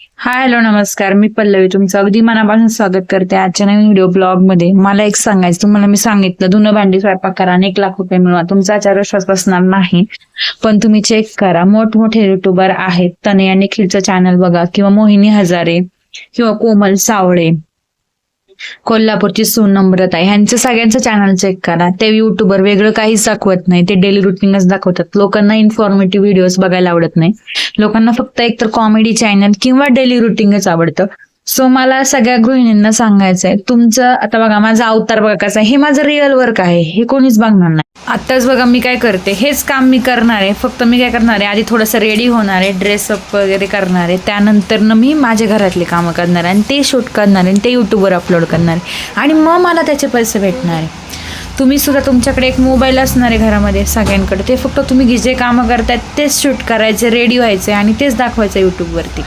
Hi hello नमस्कार. मी पल्लवी. तुमचं अगदी मनापासून स्वागत करते आजच्या नवीन व्हिडिओ ब्लॉगमध्ये. मला एक सांगायचं. तुम्हाला मी सांगितलं धुणं भांडी स्वयंपाक करा आणि एक लाख रुपये मिळवा. तुमचा आचार विश्वास बसणार नाही. पण तुम्ही चेक करा. मोठमोठे युट्यूबर आहेत. तने आणि निखिलचं चॅनल बघा. किंवा मोहिनी हजारे किंवा कोमल सावळे. कोल्हापूरची सोन नम्रता. ह्यांचं सगळ्यांचं चॅनल चेक करा. ते युट्यूबर वेगळं काहीच दाखवत नाही. ते डेली रुटीनच दाखवतात. लोकांना इन्फॉर्मेटिव्ह व्हिडिओज बघायला आवडत नाही. लोकांना फक्त एकतर कॉमेडी चॅनल किंवा डेली रुटीनच आवडतं. सो मला सगळ्या गृहिणींना सांगायचंय तुमचं आता बघा माझा अवतार बघा कसा आहे. हे माझं रिअल वर्क आहे. हे कोणीच बघणार नाही. आत्ताच बघा मी काय करते. हेच काम मी करणार आहे. फक्त मी काय करणार आहे आधी थोडंसं रेडी होणार आहे ड्रेसअप वगैरे करणार आहे. त्यानंतरनं मी माझ्या घरातले कामं करणार आहे आणि ते शूट करणार आहे आणि ते यूट्यूबवर अपलोड करणार आहे. आणि मग मला त्याचे पैसे भेटणार आहे. तुम्ही सुद्धा तुमच्याकडे एक मोबाईल असणार आहे घरामध्ये सगळ्यांकडे. ते फक्त तुम्ही जे कामं करतायत तेच शूट करायचे रेडी व्हायचे आणि तेच दाखवायचं यूट्यूबवरती